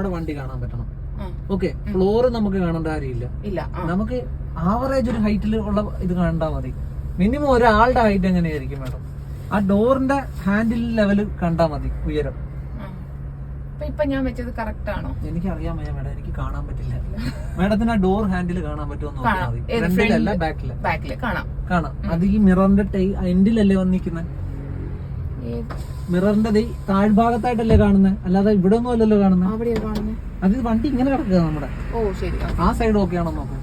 നമ്മുടെ വണ്ടി കാണാൻ പറ്റണം. ഓക്കെ ഫ്ലോറ് നമുക്ക് കാണേണ്ട കാര്യമില്ല. ഇല്ല നമുക്ക് ആവറേജ് ഒരു ഹൈറ്റിൽ ഉള്ള ഇത് കണ്ടാ മതി. മിനിമം ഒരാളുടെ ഹൈറ്റ് എങ്ങനെയായിരിക്കും മാഡം ആ ഡോറിന്റെ ഹാൻഡിൽ ലെവൽ കണ്ടാ മതി ഉയരം. ഇപ്പൊ ഞാൻ വെച്ചത് കറക്റ്റ് ആണോ? എനിക്ക് അറിയാൻ വയ്യ മാഡം എനിക്ക് കാണാൻ പറ്റില്ല. മാഡത്തിന് ആ ഡോർ ഹാൻഡിൽ കാണാൻ പറ്റുമോ നോക്കിയാൽ കാണാം. മതി. ഏത് ഫ്രണ്ടിലല്ല ബാക്കിൽ ബാക്കിൽ കാണാം. കാണാം. അത് ഈ മിററിന്റെ ടൈ എൻഡിലല്ലേ വന്നിരിക്കുന്നത്? മിററിന്റെ ദേ താഴ്ഭാഗത്തായിട്ടല്ലേ കാണുന്നത് അല്ലാതെ ഇവിടെ ഒന്നും അല്ലല്ലോ കാണുന്നത് അത് വണ്ടി ഇങ്ങനെ കിടക്കുക നമ്മുടെ. ഓ ശരി. ആ. സൈഡ് ഓക്കെ ആണോ നോക്കാം.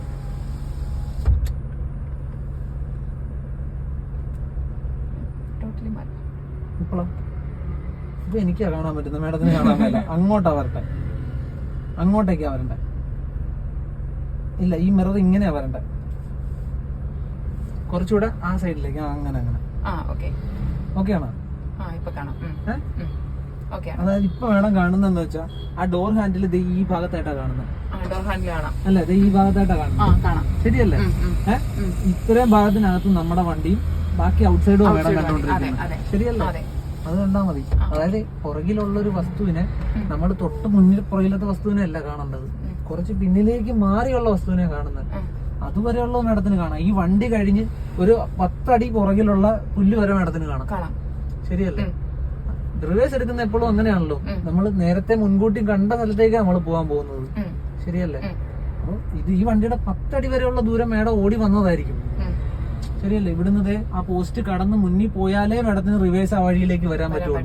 ഇപ്പൊ എനിക്കാ കാണാൻ പറ്റുന്നത്. മേഡത്തിന് കാണാൻ പറ്റില്ല. അങ്ങോട്ടാ വരട്ടെ. അങ്ങോട്ടേക്കാ വരണ്ടേ. ഇല്ല ഈ മിറർ ഇങ്ങനെയാ വരണ്ടേ. കുറച്ചുകൂടെ ആ സൈഡിലേക്ക് അങ്ങനെ അങ്ങനെ. ആ ഓക്കെ ഓക്കെ ആണോ? ഇപ്പൊ കാണാം. അതായത് ഇപ്പൊ വേണം കാണുന്നെന്ന് വെച്ചാ ആ ഡോർ ഹാൻഡിൽ ഇത് ഈ ഭാഗത്തായിട്ടാ കാണുന്നത് ഡോർ ഹാൻഡിൽ കാണാം. അല്ല? ഇത് ഈ ഭാഗത്തായിട്ടാ കാണുന്നത് കാണാം. ശരിയല്ലേ? ഇത്രയും ഭാഗത്തിനകത്ത് നമ്മുടെ വണ്ടിയും ബാക്കി ഔട്ട്സൈഡും വേണം Outside കണ്ടോണ്ടിരിക്കുന്നത് ശരിയല്ലേ? അതെ. കണ്ടാ മതി. അതായത് പുറകിലുള്ള ഒരു വസ്തുവിനെ നമ്മൾ തൊട്ട് മുന്നിൽ പുറകിലത്തെ വസ്തുവിനെ അല്ല കാണേണ്ടത്. കുറച്ച് പിന്നിലേക്ക് മാറിയുള്ള വസ്തുവിനെ കാണുന്നത് അതുവരെയുള്ള മേഡത്തിന് കാണാം. ഈ വണ്ടി കഴിഞ്ഞ് ഒരു പത്തടി പുറകിലുള്ള പുല്ല് വരെ മേഡത്തിന് കാണാം. ശരിയല്ലേ? റിവേഴ്സ് എടുക്കുന്ന എപ്പോഴും അങ്ങനെയാണല്ലോ. നമ്മൾ നേരത്തെ മുൻകൂട്ടി കണ്ട സ്ഥലത്തേക്ക് നമ്മൾ പോകാൻ പോകുന്നത്. ശരിയല്ലേ? അപ്പൊ ഇത് ഈ വണ്ടിയുടെ പത്തടി വരെയുള്ള ദൂരം മേഡം ഓടി വന്നതായിരിക്കും. ശരിയല്ലേ? ഇവിടുന്ന് ആ പോസ്റ്റ് കടന്ന് മുന്നിൽ പോയാലേ മേഡത്തിന് റിവേഴ്സ് ആ വഴിയിലേക്ക് വരാൻ പറ്റുള്ളൂ.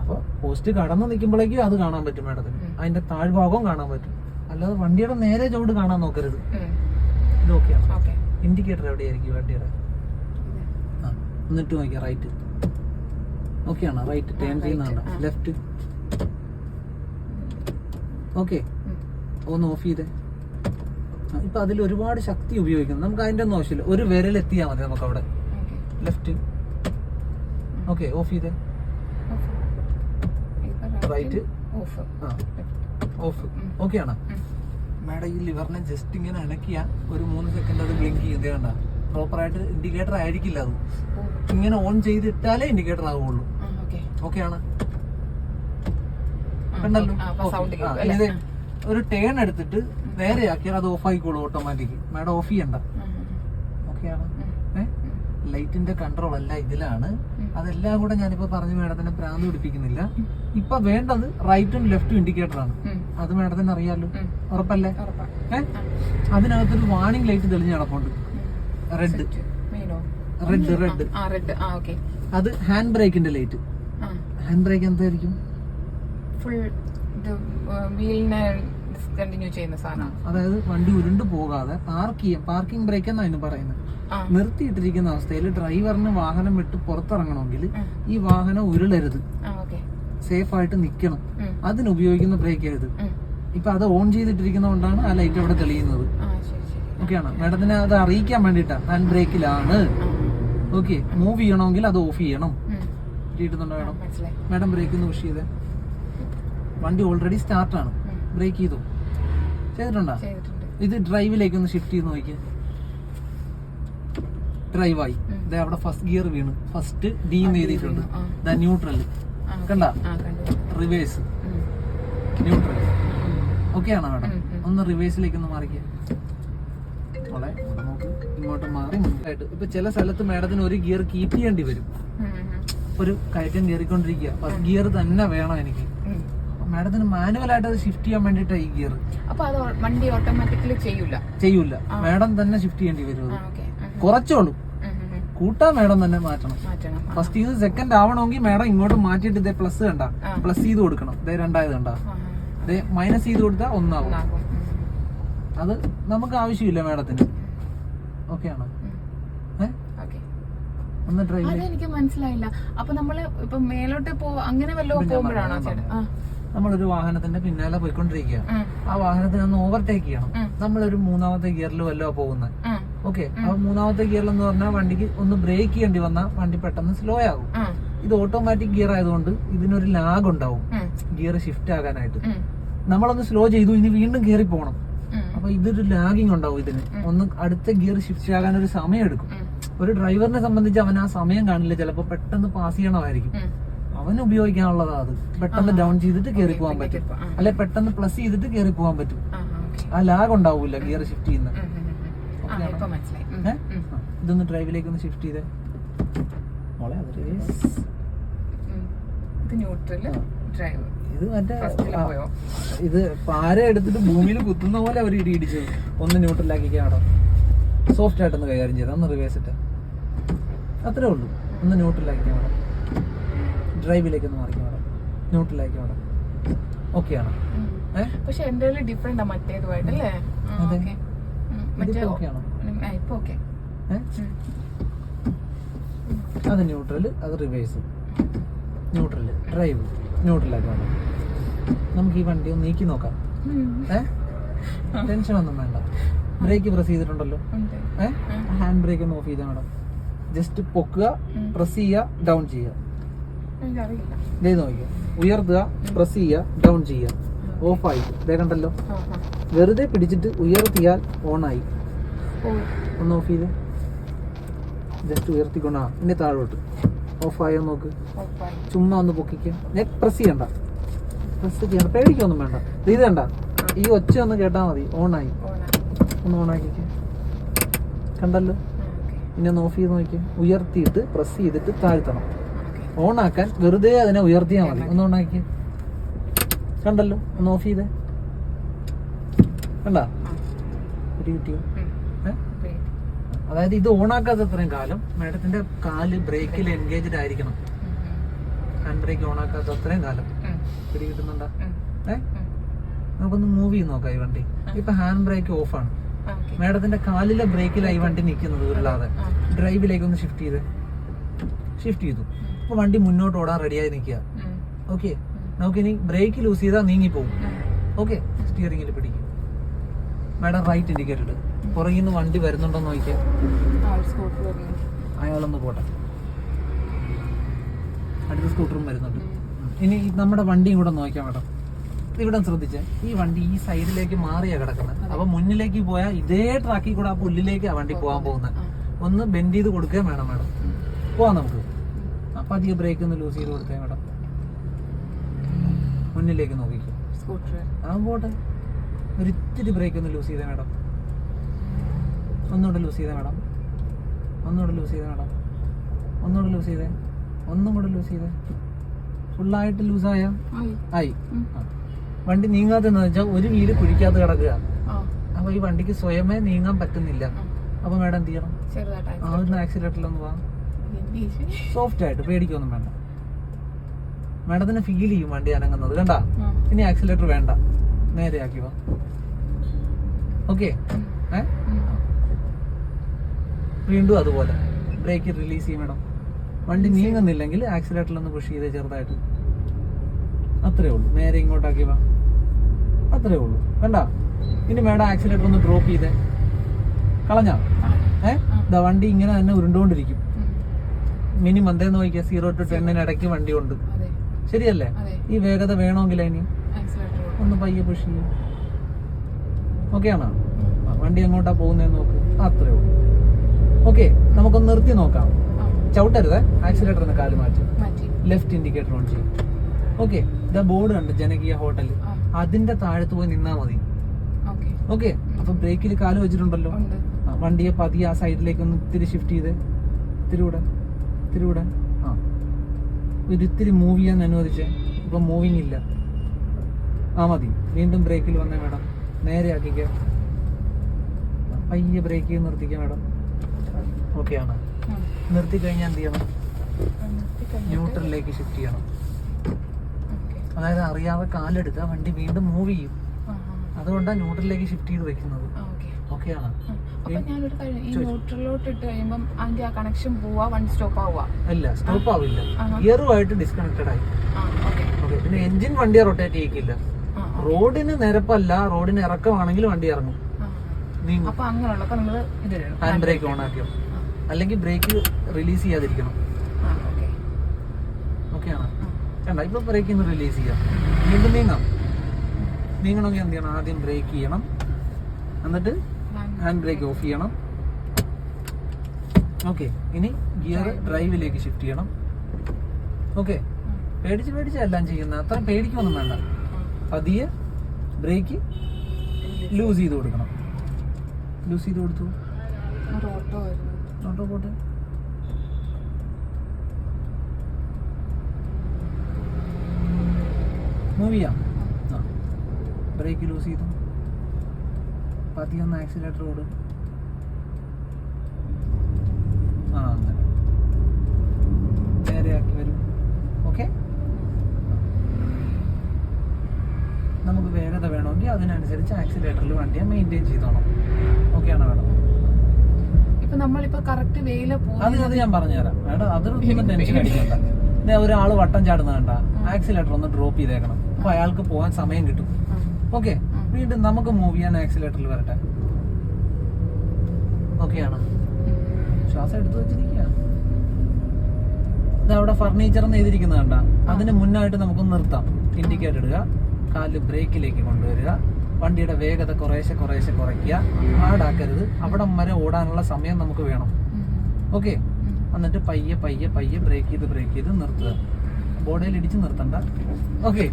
അപ്പൊ പോസ്റ്റ് കടന്ന് നിൽക്കുമ്പോഴേക്കും അത് കാണാൻ പറ്റും മേഡത്തിന്. അതിന്റെ താഴ്ഭാഗവും കാണാൻ പറ്റും. അല്ലാതെ വണ്ടിയുടെ നേരെ ചോട് കാണാൻ നോക്കരുത്. ഇത് ഓക്കെയാണ് ഇൻഡിക്കേറ്റർ എവിടെയായിരിക്കും വണ്ടിയുടെ? എന്നിട്ട് നോക്കിയാ റൈറ്റ് ഓക്കെയാണ്? റൈറ്റ് ടേൺ ചെയ്യുന്നതാണ്. ലെഫ്റ്റ് ഓക്കെ ഒന്ന് ഓഫ് ചെയ്തേ. ഇപ്പൊ അതിൽ ഒരുപാട് ശക്തി ഉപയോഗിക്കുന്നു. നമുക്ക് അതിന്റെ ഒന്നും ആവശ്യമില്ല. ഒരു വിരൽ എത്തിയാൽ മതി നമുക്ക് അവിടെ ലെഫ്റ്റ് ഓക്കെ ഓഫ് ചെയ്തേ. റൈറ്റ് ഓഫ് ആ. ഓഫ്. ഓക്കെ ആണോ? മാഡം ഈ ലിവറിനെ ജസ്റ്റ് ഇങ്ങനെ അനക്കിയ ഒരു മൂന്ന് സെക്കൻഡ് അത് ബ്ലിങ്ക് ചെയ്യുന്നതാണ് കണ്ട. ആയിട്ട് ഇൻഡിക്കേറ്റർ ആയിരിക്കില്ല അത്. ഇങ്ങനെ ഓൺ ചെയ്തിട്ടാലേ ഇൻഡിക്കേറ്റർ ആവുള്ളൂ. ആ, ഓക്കെ ഓക്കെ ആണ് കണ്ടല്ലോ? ആ, അപ്പൊ Okay. sound ആ, കേൾക്കും, അല്ലേ? ഇത് ഒരു ടേൺ എടുത്തിട്ട് നേരെ ആക്കിയാൽ അത് ഓഫ് ആയിക്കോളൂ ഓട്ടോമാറ്റിക് മാഡം ഓഫ് ചെയ്യണ്ട. ആണ് ലൈറ്റിന്റെ കൺട്രോൾ അല്ല ഇതിലാണ്. അതെല്ലാം കൂടെ ഞാനിപ്പോ പറഞ്ഞു മാഡത്തിനെ പ്രാന്ത് പിടിപ്പിക്കുന്നില്ല. ഇപ്പൊ വേണ്ടത് റൈറ്റും ലെഫ്റ്റും ഇൻഡിക്കേറ്റർ ആണ്. അത് മാഡത്തിന് അറിയാലോ. ഉറപ്പല്ലേ? ഉറപ്പാ. ഏഹ് അതിനകത്തൊരു വാണിംഗ് ലൈറ്റ് തെളിഞ്ഞ് നടപ്പുണ്ട് റെഡ്? റെഡ് റെഡ് അത് ഹാൻഡ് ബ്രേക്കിന്റെ ലൈറ്റ് ഹാൻഡ് ബ്രേക്ക് എന്തായിരിക്കും? ഫുൾ ഇത് വീലിനെ ഡിസ്കണ്ടിന്യൂ ചെയ്യുന്ന സാധനം. അതായത് വണ്ടി ഉരുണ്ടു പോകാതെ പാർക്ക് ചെയ്യാം പാർക്കിംഗ് ബ്രേക്ക് എന്നാണ് അതിന് പറയുന്നത്. നിർത്തിയിട്ടിരിക്കുന്ന അവസ്ഥയിൽ ഡ്രൈവറിന് വാഹനം വിട്ട് പുറത്തിറങ്ങണമെങ്കിൽ ഈ വാഹനം ഉരുളരുത്. സേഫ് ആയിട്ട് നിൽക്കണം. അതിനുപയോഗിക്കുന്ന അതിന് ഉപയോഗിക്കുന്ന ബ്രേക്ക് ഉം. ഇപ്പൊ അത് ഓൺ ചെയ്തിട്ടിരിക്കുന്നതുകൊണ്ടാണ് ആ ലൈറ്റ് അവിടെ തെളിയുന്നത്. ഓക്കെയാണ് മാഡത്തിന് അത് അറിയിക്കാൻ വേണ്ടിട്ടാ ഹാൻഡ് ബ്രേക്കിലാണ് ഓക്കെ മൂവ് ചെയ്യണമെങ്കിൽ അത് ഓഫ് ചെയ്യണം. ഉം. മാഡം? മാഡം ബ്രേക്ക് ഒന്ന് പുഷ് ചെയ്തേ. വണ്ടി ഓൾറെഡി സ്റ്റാർട്ടാണ്. ബ്രേക്ക് ചെയ്തു. ചെയ്തിട്ടുണ്ടോ? ഇത് ഡ്രൈവിലേക്ക് ഒന്ന് ഷിഫ്റ്റ് ചെയ്ത് നോക്കിയേ. ഡ്രൈവായി. ദേ അവിടെ ഫസ്റ്റ് ഗിയർ വീണ്. ഫസ്റ്റ് ഡി എഴുതിയിട്ടുണ്ട്. ദ ന്യൂട്രൽ കണ്ട? റിവേഴ്സ് ന്യൂട്രൽ ഓക്കെ ആണോ മാഡം. ഒന്ന് റിവേഴ്സിലേക്ക് ഒന്ന് മാറിക്കുക മോളെ ഇങ്ങോട്ട് മാറി. മുന്നിലായിട്ട് ഇപ്പൊ ചില സ്ഥലത്ത് മാഡത്തിന് ഒരു ഗിയർ കീപ്പ് ചെയ്യേണ്ടി വരും. ഒരു കയറ്റം കയറിക്കൊണ്ടിരിക്കുക. ഫസ്റ്റ് ഗിയർ തന്നെ വേണം എനിക്ക്. മാഡത്തിന് മാനുവൽ ആയിട്ട് അത് ഷിഫ്റ്റ് ചെയ്യാൻ വേണ്ടിട്ടാണ് ഈ ഗിയർ അപ്പൊ അത് വണ്ടി ഓട്ടോമാറ്റിക്കലി ചെയ്യൂല. ചെയ്യൂല. മാഡം തന്നെ ഷിഫ്റ്റ് ചെയ്യേണ്ടി വരും കുറച്ചോളൂ കൂട്ടാൻ മാഡം തന്നെ മാറ്റണം. ഫസ്റ്റ് ഇത് സെക്കൻഡ് ആവണമെങ്കിൽ മാഡം ഇങ്ങോട്ട് മാറ്റിയിട്ട് ഇതേ പ്ലസ് കണ്ട. പ്ലസ് ചെയ്ത് കൊടുക്കണം. ഇതേ രണ്ടായത് കണ്ട. ഇതേ മൈനസ് ചെയ്ത് കൊടുത്താൽ ഒന്നാവും. അത് നമുക്ക് ആവശ്യമില്ല മാഡത്തിന്. ഓക്കെ ആണോ? ഒന്ന് ഡ്രൈവ് അതെനിക്ക് മനസ്സിലായില്ല. അപ്പൊ നമ്മൾ ഇപ്പൊ മേലോട്ട് പോ അങ്ങനെ പോകുമ്പോഴാണോ നമ്മളൊരു വാഹനത്തിന്റെ പിന്നാലെ പോയിക്കൊണ്ടിരിക്കുക ആ. വാഹനത്തിന് ഒന്ന് ഓവർടേക്ക് ചെയ്യണം. നമ്മളൊരു മൂന്നാമത്തെ ഗിയറിൽ വല്ലോ പോകുന്നത് ഓക്കെ അപ്പൊ മൂന്നാമത്തെ ഗിയറിൽ എന്ന് പറഞ്ഞാൽ വണ്ടിക്ക് ഒന്ന് ബ്രേക്ക് ചെയ്യേണ്ടി വന്നാൽ വണ്ടി പെട്ടെന്ന് സ്ലോ ആകും. ഇത് ഓട്ടോമാറ്റിക് ഗിയർ ആയതുകൊണ്ട് ഇതിനൊരു ലാഗ് ഉണ്ടാവും. ഗിയർ ഷിഫ്റ്റ് ആകാനായിട്ട്. നമ്മളൊന്ന് സ്ലോ ചെയ്തു ഇനി വീണ്ടും കയറി പോകണം അപ്പൊ ഇതൊരു ലാഗിങ് ഉണ്ടാവും ഇതിന്. ഒന്ന് അടുത്ത ഗിയർ ഷിഫ്റ്റ് ആകാൻ ഒരു സമയം എടുക്കും ഒരു ഡ്രൈവറിനെ സംബന്ധിച്ച് അവൻ ആ സമയം കാണില്ല. ചിലപ്പോൾ പെട്ടെന്ന് പാസ് ചെയ്യണമായിരിക്കും. അവന് ഉപയോഗിക്കാനുള്ളതാ അത്. പെട്ടെന്ന് ഡൗൺ ചെയ്തിട്ട് കയറി പോകാൻ പറ്റും. അല്ലെ പെട്ടെന്ന് പ്ലസ് ചെയ്തിട്ട് കയറി പോകാൻ പറ്റും. ആ. ലാഗ് ഉണ്ടാവൂല ഗിയർ ഷിഫ്റ്റ് ചെയ്യുന്ന. ഇതൊന്ന് ഡ്രൈവിലേക്ക് ഒന്ന് ഷിഫ്റ്റ് ചെയ്തേ. മോളെ അത് reverse. ഇത് മറ്റേ ഇത് പാര എടുത്തിട്ട് ഭൂമിയിൽ കുത്തുന്ന പോലെ അവർ ഇടി ഇടിച്ചത് ഒന്ന് ന്യൂട്രലാക്കിക്കാടോ സോഫ്റ്റ് ആയിട്ടൊന്ന് കൈകാര്യം ചെയ്ത്. ഒന്ന് റിവേഴ്സ് ഇട്ട്. അത്രേ ഉള്ളൂ. ഒന്ന് ന്യൂട്രലാക്കി അവിടെ ഡ്രൈവിലേക്ക് ഒന്ന് മാറിക്കാം അവിടെ ന്യൂട്രലാക്കി അവിടെ ഓക്കെയാണ് ഉം. ഏഹ് പക്ഷെ എന്റെ ഡിഫറെന്റ് ആ മറ്റേതുമായിട്ട് അല്ലേ ഓക്കേ. മറ്റേ ഇപ്പൊ ഓക്കെ ആണ് അത് ന്യൂട്രൽ അത് റിവേഴ്സ് ന്യൂട്രൽ ഡ്രൈവ് ന്യൂട്രലാക്കി വേണം നമുക്ക് ഈ വണ്ടി ഒന്ന് നീക്കി നോക്കാം. ടെൻഷൻ ഒന്നും വേണ്ട. ബ്രേക്ക് പ്രസ് ചെയ്തിട്ടുണ്ടല്ലോ. ഹാൻഡ് ബ്രേക്ക് ഒന്ന് ഓഫ് ചെയ്താൽ മേഡം ജസ്റ്റ് പൊക്കുക പ്രസ് ചെയ്യുക ഡൗൺ ചെയ്യുക. നോക്കിയോ ഉയർത്തുക പ്രസ് ചെയ്യുക ഡൗൺ ചെയ്യുക. ഓഫായി ഇതേ കണ്ടല്ലോ. വെറുതെ പിടിച്ചിട്ട് ഉയർത്തിയാൽ ഓണായി ആയി. ഒന്ന് ഓഫ് ചെയ്ത്. ജസ്റ്റ് ഉയർത്തിക്കൊണ്ടാ. ഇനി താഴോട്ട്. ആയോ നോക്ക്. ചുമ്മാ ഒന്ന് പൊക്കിക്ക. ഞാൻ പ്രസ് ചെയ്യണ്ട. പ്രസ് ചെയ്യണ്ട. പേടിക്കൊന്നും വേണ്ട. ഇത് കണ്ട? ഈ ഒച്ച ഒന്ന് കേട്ടാൽ മതി. ഓണായി ആയി. ഒന്ന് ഓണാക്കിക്ക കണ്ടല്ലോ. ഇനി ഒന്ന് ഓഫ് ചെയ്ത് നോക്കി ഉയർത്തിയിട്ട് പ്രസ് ചെയ്തിട്ട് താഴ്ത്തണം. ഓൺ ആക്കാൻ വെറുതെ അതിനെ ഉയർത്തിയാൽ മതി. ഒന്ന് ഓണാക്കി കണ്ടല്ലോ? ഒന്ന് ഓഫ് ചെയ്തേ. കണ്ട? അതായത് ഇത് ഓണാക്കാത്ത അത്രയും കാലം മാഡത്തിന്റെ കാൽ ബ്രേക്കിൽ എൻഗേജ്ഡ് ആയിരിക്കണം. ഹാൻഡ് ബ്രേക്ക് ഓണാക്കാത്ത അത്രയും കാലം. പിടി കിട്ടുന്നുണ്ടോ? ഏ? നമുക്കൊന്ന് മൂവ് ചെയ്ത് നോക്കാം ഈ വണ്ടി. ഇപ്പൊ ഹാൻഡ് ബ്രേക്ക് ഓഫാണ്. മാഡത്തിന്റെ കാലിലെ ബ്രേക്കിലായി വണ്ടി നിൽക്കുന്നത് ഉരുളാതെ. ഡ്രൈവിലേക്ക് ഒന്ന് ഷിഫ്റ്റ് ചെയ്ത്. ഷിഫ്റ്റ് ചെയ്തു. അപ്പൊ വണ്ടി മുന്നോട്ട് ഓടാൻ റെഡിയായി നിൽക്കുക. ഓക്കെ ഓക്കെ നമുക്കിനി ബ്രേക്ക് ലൂസ് ചെയ്താൽ നീങ്ങി പോകും. ഓക്കെ സ്റ്റിയറിംഗിൽ പിടിക്കും. മാഡം റൈറ്റ് ഇൻഡിക്കേറ്റർ ഇട്. പുറകിൽ നിന്ന് വണ്ടി വരുന്നുണ്ടോ നോക്കിയാൽ. അയാളൊന്ന് പോട്ടെ. അടുത്ത സ്കൂട്ടറും വരുന്നുണ്ട്. ഇനി നമ്മുടെ വണ്ടിയും കൂടെ നോക്കിയാൽ മാഡം. ഇവിടെ ശ്രദ്ധിച്ചേ. ഈ വണ്ടി ഈ സൈഡിലേക്ക് മാറിയാ കിടക്കുന്നത്. അപ്പൊ മുന്നിലേക്ക് പോയാൽ ഇതേ ട്രാക്കിൽ കൂടെ ആ പുല്ലിലേക്ക് ആ വണ്ടി പോകാൻ പോകുന്നത് ഒന്ന് ബെൻഡ് ചെയ്ത് കൊടുക്കുകയും വേണം മാഡം. പോവാം നമുക്ക്. അപ്പൊ അധികം ബ്രേക്ക് ഒന്ന് ലൂസ് ചെയ്ത് കൊടുത്തേ മാഡം. മുന്നിലേക്ക് നോക്കിക്കോ. ആ പോട്ടെ. ഒരു ഇത്തിരി ബ്രേക്ക് ഒന്ന് ലൂസ് ചെയ്തേ മാഡം. ഒന്നുകൂടെ ലൂസ് ചെയ്തേ മാഡം. ഒന്നുകൂടെ ലൂസ് ചെയ്തേ മാഡം. ഒന്നുകൂടെ ലൂസ് ചെയ്തേ. ഒന്നും കൂടെ ലൂസ് ചെയ്തേ. ഫുള്ളായിട്ട് ലൂസായ. ആയി? ആ. വണ്ടി നീങ്ങാത്തെന്ന് വെച്ചാൽ ഒരു വീൽ കുഴിക്കാതെ കിടക്കുക. അപ്പൊ ഈ വണ്ടിക്ക് സ്വയമേ നീങ്ങാൻ പറ്റുന്നില്ല. അപ്പൊ മാഡം എന്ത് ചെയ്യണം? ആ ഒന്ന് ആക്സിലേറ്ററിലൊന്ന് പോവാം. സോഫ്റ്റ് ആയിട്ട് പേടിക്കൊന്നും വേണ്ട. മാഡത്തിന് ഫീൽ ചെയ്യും വണ്ടി അനങ്ങുന്നത് കണ്ട? ഇനി ആക്സിലേറ്റർ വേണ്ട. നേരെ ആക്കി വാ. ഓക്കെ. വീണ്ടും അതുപോലെ. ബ്രേക്ക് റിലീസ് ചെയ്യും മേഡം. വണ്ടി നീങ്ങുന്നില്ലെങ്കിൽ ആക്സിലേറ്ററിൽ ഒന്ന് പുഷ് ചെയ്തേ ചെറുതായിട്ട്. അത്രേ ഉള്ളൂ. നേരെ ഇങ്ങോട്ടാക്കി വാ. അത്രേ ഉള്ളൂ. വേണ്ട ഇനി മേഡം ആക്സിലേറ്റർ ഒന്ന് ഡ്രോപ്പ് ചെയ്തേ. കളഞ്ഞാ? ഏഹ് വണ്ടി ഇങ്ങനെ തന്നെ ഉരുണ്ടുകൊണ്ടിരിക്കും ഉം. മിനിമം എന്തേന്ന് നോക്കിയാൽ സീറോ ടു ടെന്നിന് ഇടയ്ക്ക് വണ്ടി ഉണ്ട് ശരിയല്ലേ? ഈ വേഗത വേണമെങ്കിൽ ഇനി? ഒന്ന് പയ്യെ പുഷ് ചെയ്യും. ഓക്കെ ആണോ? ആ, വണ്ടി എങ്ങോട്ടാ പോകുന്നതെന്ന് നോക്ക്. അത്രേ ഉള്ളൂ. ഓക്കെ നമുക്കൊന്ന് നിർത്തി നോക്കാം. ചവിട്ടരുതേ. ആക്സിലേറ്ററിന് കാൽ മാറ്റി. ലെഫ്റ്റ് ഇൻഡിക്കേറ്റർ ഓൺ ചെയ്യും. ഓക്കെ ഇതാ ബോർഡ് ഉണ്ട് ജനകീയ ഹോട്ടൽ. അതിന്റെ താഴത്ത് പോയി നിന്നാ മതി. ഓക്കെ. അപ്പൊ ബ്രേക്കിൽ കാൽ വെച്ചിട്ടുണ്ടല്ലോ. വണ്ടിയെ പതി ആ സൈഡിലേക്ക് ഒന്ന് ഇത്തിരി ഷിഫ്റ്റ് ചെയ്ത്. ഇത്തിരി കൂടെ ഇത്തിരി കൂടെ. ആ. ഒരിത്തിരി മൂവ് ചെയ്യാൻ അനുവദിച്ചേ ഇപ്പൊ മൂവിങ് ഇല്ല. ആ മതി. വീണ്ടും ബ്രേക്കിൽ വന്നേ മേഡം. നേരെ ആക്കിക്ക. പയ്യെ ബ്രേക്ക് ചെയ്ത് നിർത്തിക്കാം മേഡം. ഓക്കെ ആണ്. നിർത്തി കഴിഞ്ഞാൽ എന്ത് ചെയ്യണം? ന്യൂട്രലിലേക്ക് ഷിഫ്റ്റ് ചെയ്യണം. അതായത് അറിയാതെ കാലെടുക്കുക വണ്ടി വീണ്ടും മൂവ് ചെയ്യും. അതുകൊണ്ടാണ് ന്യൂട്രലിലേക്ക് ഷിഫ്റ്റ് ചെയ്ത് വെക്കുന്നത്. ഓക്കെ. ആണ്. ഞാനൊരു കാര്യം ഈ ചോദിച്ചോ. ന്യൂട്രലോട്ട് ഇട്ട് കഴിയുമ്പം അതിന്റെ ആ കണക്ഷൻ പോവാ വണ്ടി സ്റ്റോപ്പ് ആവുക അല്ല സ്റ്റോപ്പ് ആവില്ല. ഗിയറുമായിട്ട് ഡിസ്കണക്റ്റഡ് ആയി. ഓക്കെ പിന്നെ എഞ്ചിൻ വണ്ടിയെ റൊട്ടേറ്റ് ചെയ്യിക്കില്ല. റോഡിന് നിരപ്പല്ല റോഡിന് ഇറക്കമാണെങ്കിൽ വണ്ടി ഇറങ്ങും. ഹാൻഡ് ബ്രേക്ക് ഓൺ ആക്കിയോ? അല്ലെങ്കിൽ ബ്രേക്ക് റിലീസ് ചെയ്യാതിരിക്കണം ആ ഓക്കെ ഓക്കെയാണ് ആ. കണ്ട ഇപ്പൊ ബ്രേക്ക് ഒന്ന് റിലീസ് ചെയ്യാം. വീണ്ടും നീങ്ങാം. നീങ്ങണമെങ്കിൽ എന്ത് ചെയ്യണം? ആദ്യം ബ്രേക്ക് ചെയ്യണം. എന്നിട്ട് ഹാൻഡ് ബ്രേക്ക് ഓഫ് ചെയ്യണം. ഓക്കെ ഇനി ഗിയർ ഡ്രൈവിലേക്ക് ഷിഫ്റ്റ് ചെയ്യണം. ഓക്കെ പേടിച്ച് പേടിച്ച് എല്ലാം ചെയ്യുന്ന അത്ര പേടിക്കൊന്നും വേണ്ട. പതിയെ ബ്രേക്ക് ലൂസ് ചെയ്ത് കൊടുക്കണം. ലൂസ് ചെയ്ത് കൊടുത്തു. ഓട്ടോ പോട്ടെ. മൂവ് ചെയ്യാം ആ. ബ്രേക്ക് ലൂസ് ചെയ്തു. പതിയെ ഒന്ന് ആക്സിലേറ്റർ ഓട്. ആ അങ്ങനെ. നേരെയാക്കി വരും. ഓക്കെ നമുക്ക് വേഗത വേണമെങ്കിൽ അതിനനുസരിച്ച് ആക്സിലേറ്ററിൽ വണ്ടിയെ മെയിന്റെയിൻ ചെയ്തോണം. ഓക്കെ ആണോ മാഡം? ഇപ്പൊ നമ്മളിപ്പോ കറക്റ്റ് വെയില അത് അത് ഞാൻ പറഞ്ഞുതരാം. മേഡം അതൊന്നും ടെൻഷൻ അടിക്കണ്ട. ഒരാൾ വട്ടം ചാടുന്ന കണ്ട ആക്സിലേറ്റർ ഒന്ന് ഡ്രോപ്പ് ചെയ്തേക്കണം. അപ്പൊ അയാൾക്ക് പോകാൻ സമയം കിട്ടും. ഓക്കെ വീണ്ടും നമുക്ക് മൂവ് ചെയ്യാൻ ആക്സിലേറ്ററിൽ വരട്ടെ. ഓക്കെയാണ് ശ്വാസം എടുത്തു വെച്ചിരിക്കുക അവിടെ ഫർണിച്ചർ എന്ന് എഴുതിയിരിക്കുന്നത് കണ്ട? അതിന് മുന്നായിട്ട് നമുക്ക് നിർത്താം. ഇൻഡിക്കേറ്റർ ഇടുക. കാൽ ബ്രേക്കിലേക്ക് കൊണ്ടുവരിക. വണ്ടിയുടെ വേഗത കുറേശ്ശെ കുറേശ്ശെ കുറയ്ക്കുക. ആടാക്കരുത് അവിടം വരെ ഓടാനുള്ള സമയം നമുക്ക് വേണം. ഓക്കെ എന്നിട്ട് പയ്യെ പയ്യെ പയ്യെ ബ്രേക്ക് ചെയ്ത് ബ്രേക്ക് ചെയ്ത് നിർത്തുക. ബോഡിയിൽ ഇടിച്ച് നിർത്തണ്ട. ഓക്കെ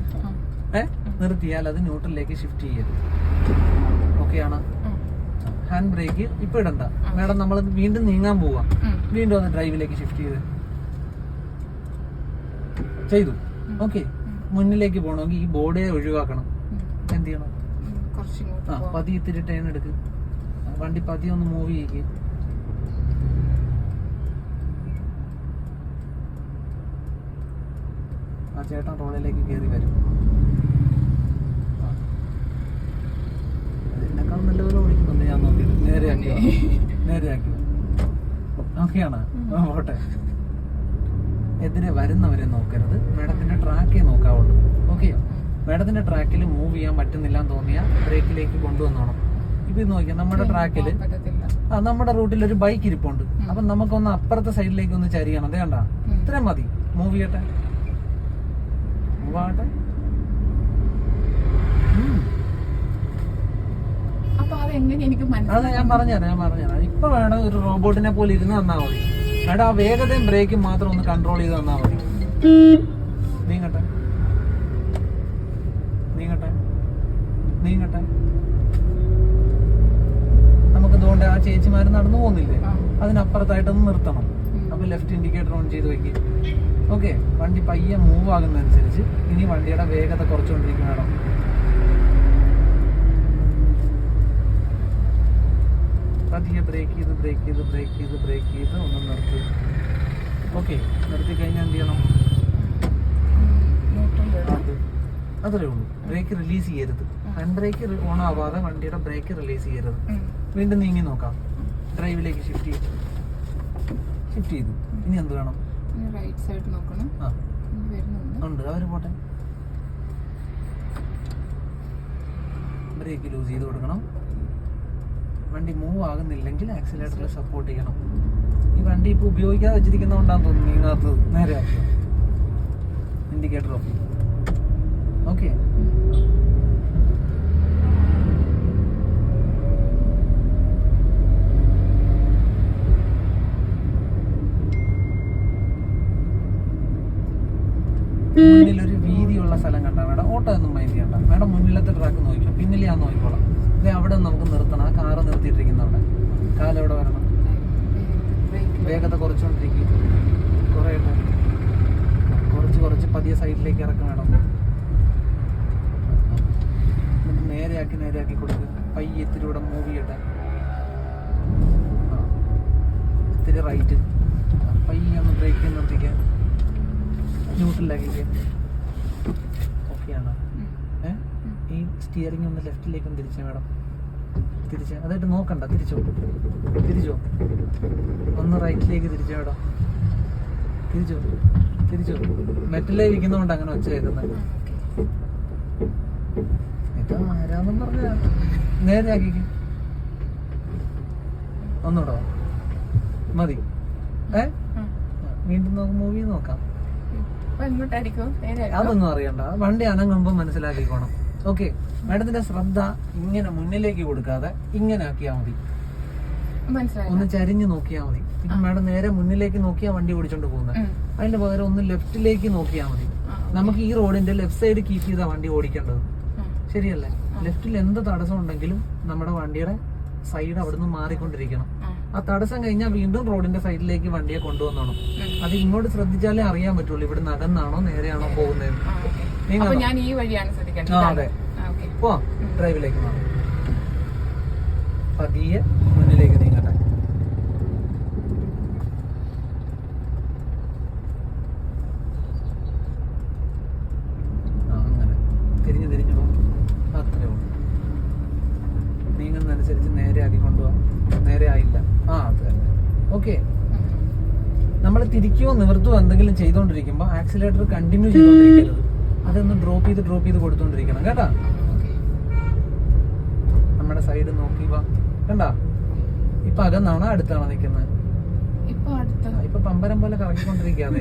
നിർത്തിയാൽ അത് ന്യൂട്രലിലേക്ക് ഷിഫ്റ്റ് ചെയ്യരുത്. ഓക്കെ ആണ്? ഹാൻഡ് ബ്രേക്ക് ഇപ്പൊ ഇടണ്ട. മേഡം നമ്മൾ വീണ്ടും നീങ്ങാൻ പോവാം. വീണ്ടും ഒന്ന് ഡ്രൈവിലേക്ക് ഷിഫ്റ്റ് ചെയ്ത്. ചെയ്തു. ഓക്കെ മുന്നിലേക്ക് പോകണമെങ്കിൽ ഈ ബോഡിയെ ഒഴിവാക്കണം. എന്ത് ചെയ്യണം? ആ പതി ഇത്തിരി ടേൺ എടുക്ക്. വണ്ടി പതി ഒന്ന് മൂവ് ചെയ്യിക്ക്. ആ ചേട്ടൻ റോഡിലേക്ക് കയറി വരും ആ. അതിനേക്കാൾ നല്ലപോലെ ഓടിക്കുന്നുണ്ട് ഞാൻ നേരെയാക്കി. ഓക്കെയാണ് പോട്ടെ. എതിരെ വരുന്നവരെ നോക്കരുത്. മാഡത്തിന്റെ ട്രാക്കേ നോക്കാവുള്ളൂ. ഓക്കെയോ മാഡത്തിന്റെ ട്രാക്കിൽ മൂവ് ചെയ്യാൻ പറ്റുന്നില്ല എന്ന് തോന്നിയാൽ ബ്രേക്കിലേക്ക് കൊണ്ടുവന്നോണം. ഇപ്പൊ നോക്കിയാൽ നമ്മുടെ ട്രാക്കിൽ ആ നമ്മുടെ റൂട്ടിൽ ഒരു ബൈക്ക് ഇരിപ്പുണ്ട്. അപ്പൊ നമുക്കൊന്ന് അപ്പുറത്തെ സൈഡിലേക്ക് ഒന്ന് ചരിയണം. അതേ കണ്ടാ? ഇത്രയും മതി. മൂവ് ചെയ്യട്ടെ? മൂവ് ആകട്ടെ അപ്പൊ അതെങ്ങനെ എനിക്ക് അത് ഞാൻ പറഞ്ഞുതരാം ഞാൻ പറഞ്ഞുതരാം. ഇപ്പൊ വേണം ഒരു റോബോട്ടിനെ പോലെ ഇരുന്ന് തന്നാ മതി. മേഡം ആ വേഗതയും ബ്രേക്കും മാത്രം ഒന്ന് കൺട്രോൾ ചെയ്ത് തന്നാ മതി. നീങ്ങട്ടെ. നീങ്ങട്ടെ. നീങ്ങട്ടെ. നമുക്ക് ഇതുകൊണ്ട് ആ ചേച്ചിമാര് നടന്നു പോകുന്നില്ലേ. അതിനപ്പുറത്തായിട്ടൊന്ന് നിർത്തണം. അപ്പൊ ലെഫ്റ്റ് ഇൻഡിക്കേറ്റർ ഓൺ ചെയ്ത് വെക്കുക ഓക്കെ വണ്ടി പയ്യെ മൂവ് ആകുന്നതനുസരിച്ച് ഇനി വണ്ടിയുടെ വേഗത കുറച്ചുകൊണ്ടിരിക്കും മേഡം പതിയെ ബ്രേക്ക് ചെയ്ത് ബ്രേക്ക് ചെയ്ത് ബ്രേക്ക് ചെയ്ത് ബ്രേക്ക് ചെയ്ത് ഒന്ന് നിർത്തി. ഓക്കെ നിർത്തി കഴിഞ്ഞാൽ എന്ത് ചെയ്യണം? അത് അത്രേ ഉള്ളൂ. ബ്രേക്ക് റിലീസ് ചെയ്യരുത്. ഹാൻഡ് ബ്രേക്ക് ഓൺ ആവാതെ വണ്ടിയുടെ ബ്രേക്ക് റിലീസ് ചെയ്യരുത്. വീണ്ടും നീങ്ങി നോക്കാം. ഡ്രൈവിലേക്ക് ഷിഫ്റ്റ് ചെയ്തു ഷിഫ്റ്റ് ചെയ്തു. ഇനി എന്ത് വേണം? റൈറ്റ് സൈഡ് നോക്കണം. ആ. ഉണ്ട്. അവർ പോട്ടെ. ബ്രേക്ക് ലൂസ് ചെയ്ത് കൊടുക്കണം. വണ്ടി മൂവ് ആകുന്നില്ലെങ്കിൽ ആക്സിലേറ്ററിൽ സപ്പോർട്ട് ചെയ്യണം. ഈ വണ്ടി ഇപ്പോൾ ഉപയോഗിക്കാതെ വെച്ചിരിക്കുന്നതുകൊണ്ടാണ് തോന്നുന്നു നീങ്ങാത്തത് നേരെ ഇൻഡിക്കേറ്റർ ഓഫ് ഓക്കെ മുന്നിലൊരു വീതിയുള്ള സ്ഥലം കണ്ട മേഡം ഓട്ടോ ഒന്നും മൈൻഡ് ചെയ്യണ്ട. മേഡം മുന്നിലത്തെ ട്രാക്ക് നോക്കിക്കോ. പിന്നിലെ ഞാൻ നോക്കിക്കോളാം. ഇത് അവിടെ നമുക്ക് നിർത്തണം. ആ കാറ് നിർത്തിയിട്ടിരിക്കുന്ന അവിടെ കാലെവിടെ വരണം? വേഗത കുറച്ചുകൊണ്ടിരിക്കും. കുറേ കുറച്ച് കുറച്ച് പതിയെ സൈഡിലേക്ക് ഇറക്കണം മേഡം എന്നിട്ട് നേരെയാക്കി നേരെയാക്കി കൊടുക്കുക പയ്യെ ഇത്തിരി ഇവിടെ മൂവ് ചെയ്യട്ടെ. ഇത്തിരി റൈറ്റ് പയ്യെ ഒന്ന് ബ്രേക്ക് നിർത്തിക്കാൻ ന്യൂട്രലാക്കിക്കുക ഓക്കെയാണ് ഏ ഈ സ്റ്റിയറിംഗ് ഒന്ന് ലെഫ്റ്റിലേക്ക് ഒന്ന് തിരിച്ചേ മാഡം. തിരിച്ച് അതായിട്ട് നോക്കണ്ട തിരിച്ചോ? തിരിച്ചോ? ഒന്ന് റൈറ്റിലേക്ക് തിരിച്ചു മാഡം. തിരിച്ചോ? തിരിച്ചോ? മെറ്റലേ ഇരിക്കുന്നതുകൊണ്ട് അങ്ങനെ ഒച്ച കേൾക്കുന്നത് ഇത് ആരാന്നും പറഞ്ഞ നേരെ ആക്കിക്ക്. ഒന്നുകൂടെ മതി. ഏ? വീണ്ടും നമുക്ക് മൂവി നോക്കാം. അതൊന്നും അറിയണ്ട. വണ്ടി അനങ്ങുമ്പോ മനസ്സിലാക്കിക്കോണം. ഓക്കെ മാഡത്തിന്റെ ശ്രദ്ധ ഇങ്ങനെ മുന്നിലേക്ക് കൊടുക്കാതെ ഇങ്ങനെ ആക്കിയാ മതി. ഒന്ന് ചരിഞ്ഞു നോക്കിയാ മതി. ഇപ്പൊ മാഡം നേരെ മുന്നിലേക്ക് നോക്കിയാ വണ്ടി ഓടിച്ചോണ്ട് പോകുന്നത് അതിന്റെ പകരം ഒന്ന് ലെഫ്റ്റിലേക്ക് നോക്കിയാ മതി. നമുക്ക് ഈ റോഡിന്റെ ലെഫ്റ്റ് സൈഡ് കീപ്പ് ചെയ്താ വണ്ടി ഓടിക്കേണ്ടത്. ശരിയല്ലേ? ലെഫ്റ്റിൽ എന്ത് തടസ്സം ഉണ്ടെങ്കിലും നമ്മുടെ വണ്ടിയുടെ സൈഡ് അവിടുന്ന് മാറിക്കൊണ്ടിരിക്കണം. ആ. തടസ്സം കഴിഞ്ഞാൽ വീണ്ടും റോഡിന്റെ സൈഡിലേക്ക് വണ്ടിയെ കൊണ്ടുവന്നോണം. അത് ഇങ്ങോട്ട് ശ്രദ്ധിച്ചാലേ അറിയാൻ പറ്റുള്ളൂ ഇവിടെ നടന്നാണോ നേരെയാണോ പോകുന്നത്. അപ്പൊ ഞാൻ ഈ വഴിയാണ് ശ്രദ്ധിക്കേണ്ടത്. പോവാം ഡ്രൈവിലേക്ക് മാറാം. പതിയെ മുന്നിലേക്ക് നീങ്ങട്ടെ. അങ്ങനെ. തിരിഞ്ഞു തിരിഞ്ഞു പോകും അത്രേ ഉള്ളൂ. നീങ്ങുന്നതനുസരിച്ച് നേരെ ആക്കി കൊണ്ടുപോകാം നേരെ ആയില്ല. ആ അത് തന്നെ ഓക്കെ. നമ്മൾ തിരിക്കുകയോ നിവർത്തുകയോ എന്തെങ്കിലും ചെയ്തുകൊണ്ടിരിക്കുമ്പോൾ ആക്സിലേറ്റർ കണ്ടിന്യൂ ചെയ്തുകൊണ്ടിരിക്കരുത് അതൊന്ന് ഡ്രോപ്പ് ചെയ്ത് ഡ്രോപ്പ് ചെയ്ത് കൊടുത്തോണ്ടിരിക്കണം. കേട്ടാ. നമ്മുടെ സൈഡ് നോക്കി വാ. കണ്ടാ? ഇപ്പൊ അകന്നാണോ അടുത്താണോ നിൽക്കുന്നത് ഇപ്പൊ പമ്പരം പോലെ കറങ്ങിക്കൊണ്ടിരിക്കുകയാണ്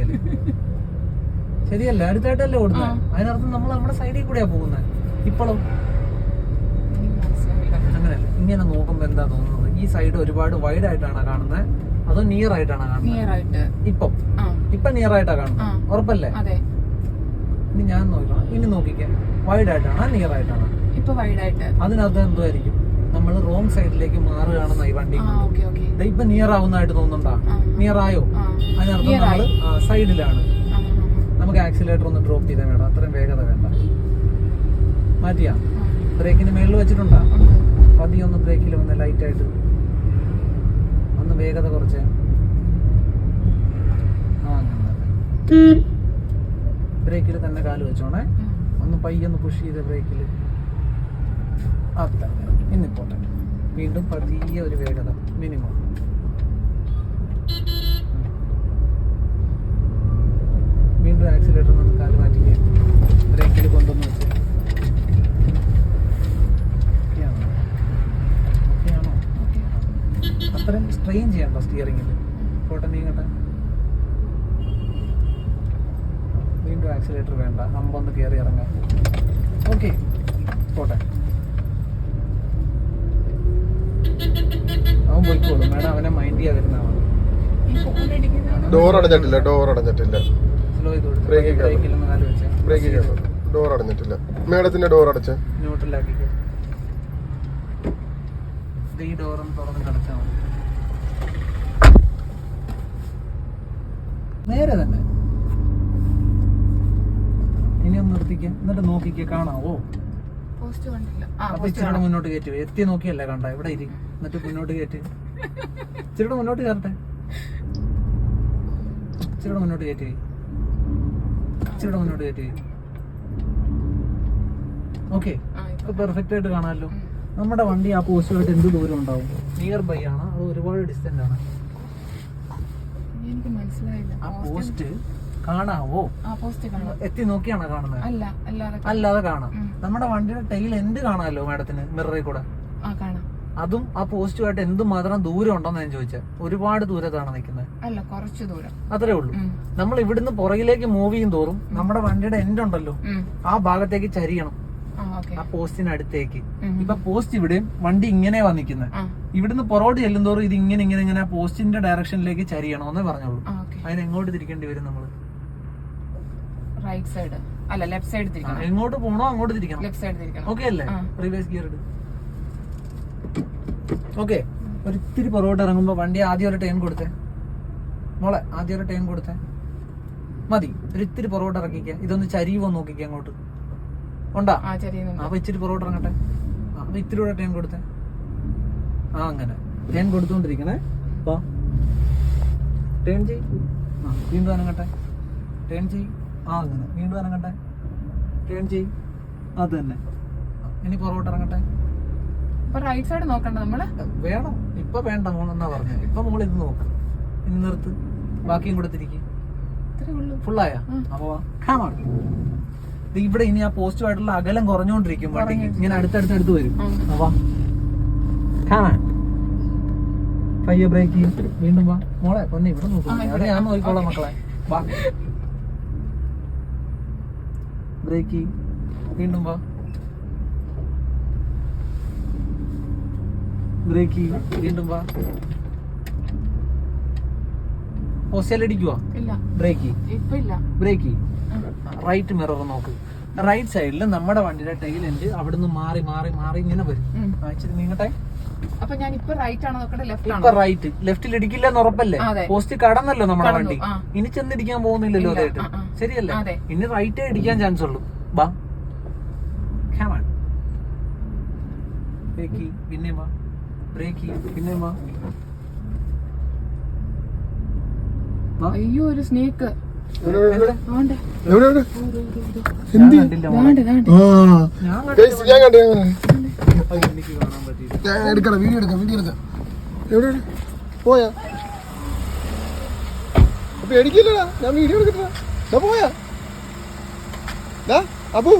ശരിയല്ലേ? അടുത്തായിട്ടല്ലേ ഓടുന്നത് അതിനർത്ഥം നമ്മൾ നമ്മുടെ സൈഡിൽ കൂടെയാ പോകുന്നത് ഇപ്പോഴും അങ്ങനെയല്ല? ഇങ്ങനെ നോക്കുമ്പോ എന്താ തോന്നുന്നത്? ഈ സൈഡ് ഒരുപാട് വൈഡ് ആയിട്ടാണ് കാണുന്നത് അതോ നിയർ ആയിട്ടാണ് കാണുന്നത് ഇപ്പൊ. ഇപ്പൊ നിയർ ആയിട്ടാ കാണുന്നത് ഉറപ്പല്ലേ? ഇനി ഞാൻ നോക്കണം ഇനി നോക്കിക്കേ. വൈഡ് ആയിട്ടാണ് നിയർ ആയിട്ടാണ്. ഇപ്പൊ വൈഡ് ആയിട്ട്. അതിനകത്ത് എന്തുമായിരിക്കും നമ്മൾ റോങ് സൈഡിലേക്ക് മാറുകയാണെന്ന ഈ വണ്ടി ഇപ്പൊ നിയർ ആവുന്നതായിട്ട് തോന്നുന്നുണ്ടാ. നിയർ ആയോ? അതിനർത്ഥം നമ്മൾ സൈഡിലാണ് നമുക്ക് ആക്സിലേറ്റർ ഒന്ന് ഡ്രോപ്പ് ചെയ്താൽ വേണം അത്രയും വേഗത വേണ്ട. മാറ്റിയാ? ബ്രേക്കിന് മേളിൽ വെച്ചിട്ടുണ്ടാ. പതിയെ ഒന്ന് ബ്രേക്കിൽ വന്ന് ലൈറ്റ് ആയിട്ട്. ഒന്ന് വേഗത കുറച്ച്. ആ അങ്ങനെ. ബ്രേക്കിൽ തന്നെ കാൽ വെച്ചോണേ. ഒന്ന് പയ്യൊന്ന് പുഷ് ചെയ്ത് ബ്രേക്കിൽ അത്ര ഇന്നിപ്പോട്ടെ പോട്ടെ. വീണ്ടും പതിയെ ഒരു വേഗത. മിനിമം വീണ്ടും ആക്സിലേറ്റർ ഒന്ന് കാൽ മാറ്റിക്കുക ബ്രേക്കിൽ കൊണ്ടുവന്ന് വെച്ച്. അത്രയും സ്ട്രെയിൻ ചെയ്യണ്ട സ്റ്റിയറിങ്ങിൽ പോട്ടെ നീങ്ങട്ടെ വീണ്ടും ആക്സിലേറ്റർ വേണ്ട. അമ്പൊന്ന് കയറി ഇറങ്ങാം. ഓക്കെ പോട്ടെ. അവൻ പോയിക്കോളും മേഡം അവനെ മൈൻഡ് phone ഡോർ അടഞ്ഞിട്ടില്ല ഡോർ അടഞ്ഞിട്ടില്ല. ബ്രേക്ക് ഡോർ അടഞ്ഞിട്ടില്ല. മേഡത്തിന്റെ ഡോർ അടച്ച്. ന്യൂട്രലാക്കിക്കോ ഇത് ഈ ഡോറും തുറന്ന് കിടച്ചാൽ മതി. നേരെ തന്നെ. നിർത്തിക്ക എന്നിട്ട് നോക്കിക്കേ കാണാവോ? Post കണ്ടില്ല. അപ്പൊ ഇച്ചിരി. മുന്നോട്ട് കയറ്റി എത്തി നോക്കിയല്ലേ കണ്ട? ഇവിടെ ഇരി. എന്നിട്ട് മുന്നോട്ട് കയറ്റി ഇച്ചിരി മുന്നോട്ട് കയറട്ടെ. ഇച്ചിരി മുന്നോട്ട് കയറ്റി ഇച്ചിരി മുന്നോട്ട് കയറ്റി ഓക്കെ. ഇപ്പൊ. പെർഫെക്റ്റ് ആയിട്ട് കാണാമല്ലോ. നമ്മുടെ വണ്ടി ആ പോസ്റ്റുമായിട്ട് എന്ത് ദൂരം ഉണ്ടാവും? നിയർ ബൈ ആണ്. അത് ഒരുപാട് ഡിസ്റ്റന്റ് ആണ്. ആ പോസ്റ്റ് കാണാവോ? എത്തി നോക്കിയാണോ കാണുന്നത്? അല്ല അല്ലാതെ കാണാം. നമ്മുടെ വണ്ടിയുടെ ടൈൽ എന്ത് കാണാമല്ലോ മാഡത്തിന്? മിററിൽ കൂടെ. അതും ആ പോസ്റ്റുമായിട്ട് എന്തുമാത്രം ദൂരം ഉണ്ടെന്ന് ഞാൻ ചോദിച്ചത് ഒരുപാട് ദൂരത്താണ് നിൽക്കുന്നത്. അല്ല കുറച്ച് ദൂരം. അത്രേ ഉള്ളൂ. നമ്മൾ ഇവിടുന്ന് പുറകിലേക്ക് മൂവ് ചെയ്യും തോറും നമ്മുടെ വണ്ടിയുടെ എൻഡ് ഉണ്ടല്ലോ. ആ ഭാഗത്തേക്ക് ചരിയണം. ആ പോസ്റ്റിനടുത്തേക്ക് പോസ്റ്റിന് അടുത്തേക്ക്. ഇപ്പൊ പോസ്റ്റ് ഇവിടെയും വണ്ടി ഇങ്ങനെ വന്നിക്കുന്നത് ഇവിടുന്ന് പുറകോട്ട് ചെല്ലുന്തോറും ഇത് ഇങ്ങനെ ഇങ്ങനെ ഇങ്ങനെ പോസ്റ്റിന്റെ ഡയറക്ഷനിലേക്ക് ചരിയണോന്നേ പറഞ്ഞോളൂ. അതിനെങ്ങോട്ട് തിരിക്കേണ്ടി വരും നമ്മൾ റൈറ്റ് സൈഡ് അല്ല ലെഫ്റ്റ് സൈഡ് തിരിക്കണം. എങ്ങോട്ട് പോണോ അങ്ങോട്ട് തിരിക്കണം. ലെഫ്റ്റ് സൈഡ് തിരിക്കണം. ഓക്കെ അല്ലേ. റിവേഴ്സ് ഗിയർ ഇട്. ഓക്കെ ഒരു ഇത്തിരി പുറകോട്ട് ഇറങ്ങുമ്പോ വണ്ടി ആദ്യം ഒരു ടേൺ കൊടുത്തേ. മോളെ ആദ്യം ഒരു ടേൺ കൊടുത്തേ. മതി. ഒരു ഇത്തിരി പുറകോട്ട് ഇറക്കിക്ക. ഇതൊന്ന് ചരിവോ നോക്കിക്ക അങ്ങോട്ട്. ഉണ്ടാ? അപ്പൊ ഇച്ചിരി പുറകോട്ട് ഇറങ്ങട്ടെ. അപ്പൊ ഇത്തിരി കൂടെ ടേൺ കൊടുത്തേ. ആ അങ്ങനെ. ടേൺ കൊടുത്തോണ്ടിരിക്കണേ അപ്പൊ. ടേൺ ചെയ്യും. വീണ്ടും അനങ്ങട്ടെ. ടേൺ ചെയ് ആ അങ്ങനെ. വീണ്ടും ഇറങ്ങട്ടെ. ടേൺ ചെയ്യും. അത് തന്നെ ഇനി പുറകോട്ട് ഇറങ്ങട്ടെ. റൈറ്റ് സൈഡ് നോക്കണ്ട നമ്മൾ? വേണം. ഇപ്പൊ വേണ്ട മോളെന്നാ പറഞ്ഞു. ഇപ്പൊ മോൾ ഇത് നോക്ക്. ഇനി നിർത്ത്. ബാക്കിയും കൊടുത്തിരിക്കും ഫുള്ളായ. അപ്പൊ കാമാണ് ഇവിടെ ഇനി ആ പോസ്റ്റുമായിട്ടുള്ള അകലം കുറഞ്ഞുകൊണ്ടിരിക്കും വണ്ടിക്ക്. കുറഞ്ഞു. ഇങ്ങനെ അടുത്തടുത്ത് അടുത്ത് വരും. അപ്പൊ കാണാൻ പയ്യെ ബ്രേക്ക് വീണ്ടും വാ. മോളെ പൊന്നെ ഇവിടെ നോക്കാം. അവിടെ ഞാൻ നോക്കിക്കോളാം മക്കളെ. വാ. ബ്രേക്ക് വീണ്ടും വാ. ബ്രേക്ക് വീണ്ടും വാ. ഓസ്റ്റയിലടിക്കുവാ ഇല്ല. ബ്രേക്ക് ബ്രേക്ക് റൈറ്റ് മിറർ നോക്ക്. റൈറ്റ് സൈഡിൽ നമ്മുടെ വണ്ടിയുടെ ടൈൽ അവിടുന്ന് മാറി മാറി മാറി ഇങ്ങനെ വരും. ഇച്ചിരി നീങ്ങട്ടെ. അപ്പൊ ഞാൻ ഇപ്പൊ റൈറ്റ് ആണോ നോക്കട്ടെ ലെഫ്റ്റ് ഇപ്പൊ ആണോ റൈറ്റ് ലെഫ്റ്റിൽ ഇടിക്കില്ല എന്ന് ഉറപ്പല്ലേ? അതെ. പോസ്റ്റ് കടന്നല്ലോ നമ്മുടെ കടന്നു, വണ്ടി. ആ. ഇനി ചെന്നിടിക്കാൻ പോകുന്നില്ലല്ലോ ഇല്ല, അതായിട്ട്. ആ, ആ. ശരിയല്ലേ? അതെ. ഇനി റൈറ്റേ ഇടിക്കാൻ ചാൻസ് ഉള്ളൂ. ബാ. Come on. ബ്രേക്ക് പിന്നെ വാ. ബ്രേക്ക് പിന്നെ വാ. വാ. അയ്യോ ഒരു സ്നേക്ക് എവിടെ, എവിടെ, ആണ്ടെ എവിടെ, എവിടെ? ഞാൻ. ഞാൻ ഞാൻ കണ്ടു ഞാൻ കണ്ടു. കാണാൻ പറ്റിയില്ല. ഞാൻ എടുക്കണം വീഡിയോ എടുക്കാം വീഡിയോ എടുക്കാം. എവിടെ? പോയാ? അപ്പൊ എടുക്കില്ലടാ ഞാൻ വീഡിയോ എടുക്കട്ടാ പോയാ. അപ്പു